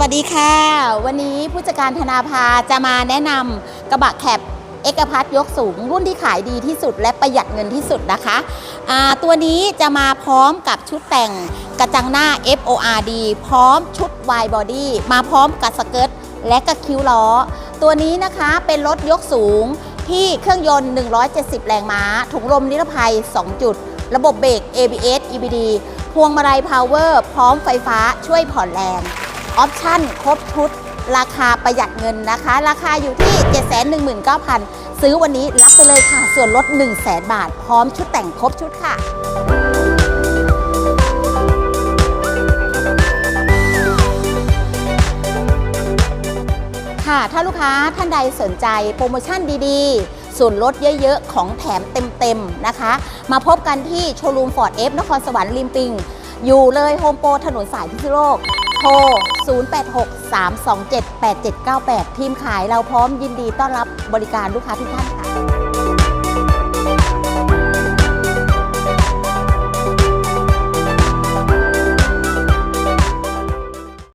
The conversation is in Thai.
วัสดีค่ะ วันนี้ผู้จัดการธนาภาจะมาแนะนำกระบะแคปเอกพัทยกสูงรุ่นที่ขายดีที่สุดและประหยัดเงินที่สุดนะคะอ่าตัวนี้จะมาพร้อมกับชุดแต่งกระจังหน้า FORD พร้อมชุด Wide Body มาพร้อมกับสเกิร์ตและก็คิ้วล้อ ตัวนี้นะคะเป็นรถยกสูงที่เครื่องยนต์ 170 แรงม้า ถุงลมนิรภัย 2 จุด ระบบเบรก ABS EBD พวงมาลัยพาวเวอร์ พร้อมไฟฟ้าช่วยผ่อนแรง ออปชั่นครบชุด ราคาประหยัดเงินนะคะ ราคาอยู่ที่ 719,000 ซื้อวันนี้รับไปเลยค่ะ ส่วนลด 1 0 0 0 0แบาท พร้อมชุดแต่งครบชุดค่ะค่ะถ้าลูกค้าท่านใดสนใจโปรโมชั่นดีๆ ส่วนลดเยอะๆ ของแถมเต็มๆ นะคะ มาพบกันที่โชว์รูมฟอร์ดเอฟนครสวรรค์ริมปิง อยู่เลยโฮมโปรถนนสายพิษณุโลก โทร 0863278798 ทีมขายเราพร้อมยินดีต้อนรับบริการลูกค้าทุกท่านค่ะ